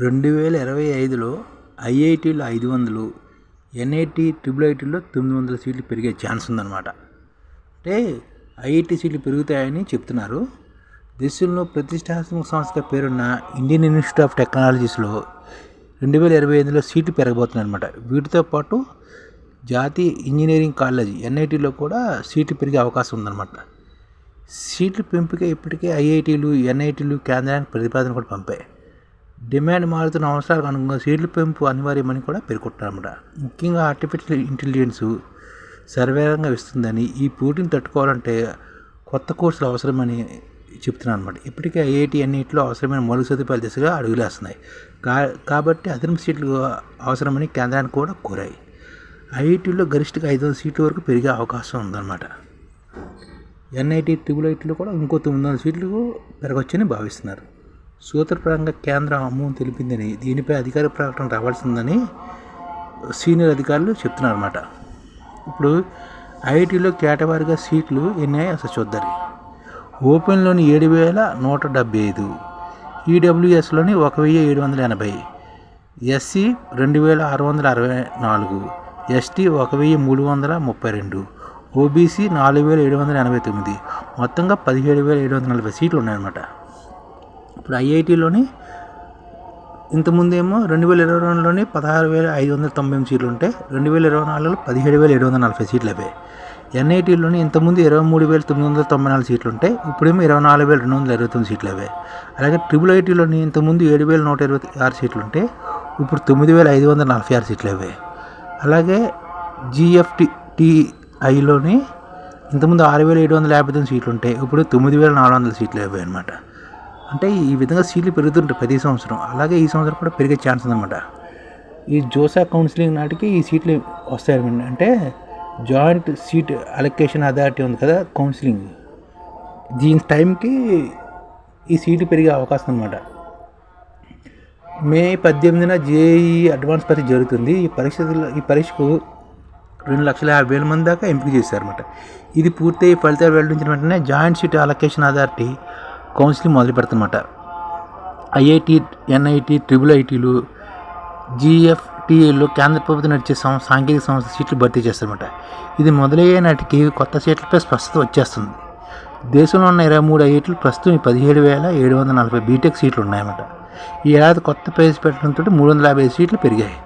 రెండు వేల ఇరవై ఐదులో ఐఐటీలో ఐదు వందలు ఎన్ఐటి ట్రిపుల్ ఐటీలో తొమ్మిది వందల సీట్లు పెరిగే ఛాన్స్ ఉందన్నమాట. అంటే ఐఐటి సీట్లు పెరుగుతాయని చెప్తున్నారు. దేశంలో ప్రతిష్టాత్మక సంస్థ పేరున్న ఇండియన్ ఇన్స్టిట్యూట్ ఆఫ్ టెక్నాలజీస్లో రెండు వేల ఇరవై ఐదులో సీట్లు పెరగబోతున్నాయి అనమాట వీటితో పాటు జాతీయ ఇంజనీరింగ్ కాలేజ్ ఎన్ఐటీలో కూడా సీట్లు పెరిగే అవకాశం ఉందన్నమాట. సీట్లు పెంపుకే ఇప్పటికే ఐఐటీలు ఎన్ఐటీలు కేంద్రానికి ప్రతిపాదన కూడా పంపాయి. డిమాండ్ మారుతున్న అవసరాలకు అనుగుణంగా సీట్ల పెంపు అనివార్యమని కూడా పేర్కొంటారన్నమాట ముఖ్యంగా ఆర్టిఫిషియల్ ఇంటెలిజెన్స్ సర్వేరంగా ఇస్తుందని ఈ పోటీని తట్టుకోవాలంటే కొత్త కోర్సులు అవసరమని చెప్తున్నాను అనమాట ఇప్పటికే ఐఐటి అన్నింటిలో అవసరమైన మౌలిక సదుపాయాల దిశగా అడుగులేస్తున్నాయి. కా కాబట్టి అదనపు సీట్లు అవసరమని కేంద్రానికి కూడా కోరాయి. ఐఐటీలో గరిష్టగా ఐదు వందల సీట్ల వరకు పెరిగే అవకాశం ఉందన్నమాట. ఎన్ఐటి ట్రిపుల్ ఐటీలో కూడా ఇంకో తొమ్మిది వందల సీట్లు పెరగవచ్చని భావిస్తున్నారు. సూత్రప్రాయంగా కేంద్రం అమ్మం తెలిపిందని దీనిపై అధికార ప్రకటన రావాల్సిందని సీనియర్ అధికారులు చెప్తున్నారు అనమాట ఇప్పుడు ఐఐటీలో కేటవారీగా సీట్లు ఎన్ని అసలు చూద్దారు ఓపెన్లోని ఏడు వేల నూట డెబ్బై ఐదు ఈడబ్ల్యూఎస్లోని ఒక వెయ్యి ఏడు వందల ఎనభై ఎస్సీ రెండు వేల ఆరు వందల అరవై నాలుగు ఎస్టీ ఒక వెయ్యి మూడు వందల ముప్పై రెండు ఓబీసీ నాలుగు వేల ఏడు వందల ఎనభై తొమ్మిది మొత్తంగా పదిహేడు వేల ఏడు వందల నలభై సీట్లు ఉన్నాయన్నమాట. ఇప్పుడు ఐఐటీలోని ఇంతకుముందేమో రెండు వేల ఇరవై రెండులోని పదహారు వేల ఐదు వందల తొంభై ఎనిమిది సీట్లు ఉంటే రెండు వేల ఇరవై నాలుగులో పదిహేడు వేల ఏడు వందల నలభై సీట్లు అవే ఎన్ఐటీలోని ఇంతకుముందు ఇరవై మూడు వేల తొమ్మిది వందల తొంభై నాలుగు సీట్లు ఉంటే ఇప్పుడేమో ఇరవై నాలుగు వేల రెండు వందల ఇరవై తొమ్మిది సీట్లు అవే అలాగే ట్రిపుల్ ఐటీలోని ఇంతకుముందు ఏడు వేల నూట ఇరవై ఆరు సీట్లు ఉంటే ఇప్పుడు తొమ్మిది వేల ఐదు వందల నలభై ఆరు సీట్లు అవే అలాగే జిఎఫ్టిఐలోని ఇంతకుముందు ఆరు వేల ఏడు వందల యాభై తొమ్మిది సీట్లు ఉంటాయి ఇప్పుడు తొమ్మిది వేల నాలుగు వందల సీట్లు అవే అనమాట అంటే ఈ విధంగా సీట్లు పెరుగుతుంటాయి ప్రతి సంవత్సరం. అలాగే ఈ సంవత్సరం కూడా పెరిగే ఛాన్స్ ఉందన్నమాట. ఈ జోసా కౌన్సిలింగ్ నాటికి ఈ సీట్లు వస్తాయి అంటే జాయింట్ సీట్ అలొకేషన్ అథారిటీ ఉంది కదా కౌన్సిలింగ్. దీని టైంకి ఈ సీట్లు పెరిగే అవకాశం అనమాట మే పద్దెనిమిదిన జేఈ అడ్వాన్స్ పరీక్ష జరుగుతుంది. ఈ పరీక్షలో ఈ పరీక్షకు రెండు లక్షల యాభై వేల మంది దాకా ఎంపిక చేశారన్నమాట. ఇది పూర్తయి ఫలితాలు వెల్లడించిన వెంటనే joint seat allocation authority counselling మొదలు పెడతామన్నమాట ఐఐటి ఎన్ఐటి ట్రిపుల్ ఐటీలు జిఎఫ్టిఏలో కేంద్ర ప్రభుత్వం నడిచే సం సాంకేతిక సంస్థ సీట్లు భర్తీ చేస్తారన్నమాట. ఇది మొదలయ్యే నాటికి కొత్త సీట్లపై స్పష్టత వచ్చేస్తుంది. దేశంలో ఉన్న ఇరవై మూడు ఐఐటీలు ప్రస్తుతం పదిహేడు వేల ఏడు వందల నలభై బీటెక్ సీట్లు ఉన్నాయన్నమాట ఈ ఏడాది కొత్త ప్రవేశపెట్టడంతో మూడు వందల యాభై సీట్లు పెరిగాయి.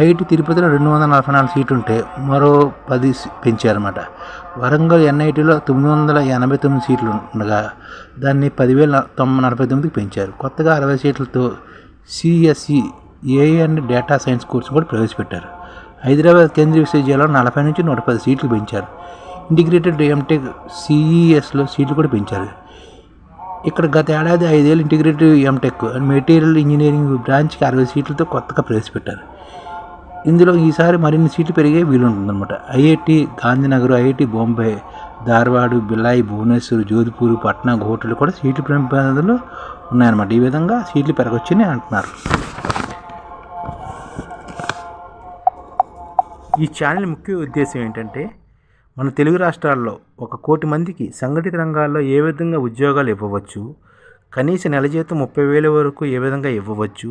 ఐఐటి తిరుపతిలో రెండు వందల నలభై నాలుగు సీట్లు ఉంటే మరో పది పెంచారన్నమాట. వరంగల్ ఎన్ఐటీలో తొమ్మిది వందల ఎనభై తొమ్మిది సీట్లు ఉండగా దాన్ని పదివేల తొమ్మిది నలభై తొమ్మిదికి పెంచారు. కొత్తగా అరవై సీట్లతో CSE AI and data science course కూడా ప్రవేశపెట్టారు. హైదరాబాద్ కేంద్రీయ విశ్వవిద్యాలయంలో నలభై నుంచి నూట పది సీట్లు పెంచారు. ఇంటిగ్రేటెడ్ ఎంటెక్ సిఈఎస్లో సీట్లు కూడా పెంచారు. ఇక్కడ గత ఏడాది ఐదేళ్ళు integrated MTech and material engineering బ్రాంచ్కి అరవై సీట్లతో కొత్తగా ప్రవేశపెట్టారు. ఇందులో ఈసారి మరిన్ని సీట్లు పెరిగే వీలుంటుందన్నమాట. ఐఐటి గాంధీనగర్ ఐఐటి బొంబే ధార్వాడు బిలాయి భువనేశ్వర్ జోధ్పూర్ పట్నా గోటలు కూడా సీట్లు పెంపేదలు ఉన్నాయన్నమాట. ఈ విధంగా సీట్లు పెరగొచ్చని అంటున్నారు. ఈ ఛానల్ ముఖ్య ఉద్దేశం ఏంటంటే మన తెలుగు రాష్ట్రాల్లో ఒక కోటి మందికి సంఘటిత రంగాల్లో ఏ విధంగా ఉద్యోగాలు ఇవ్వవచ్చు కనీస నెల జీతం ముప్పై వేల వరకు ఏ విధంగా ఇవ్వవచ్చు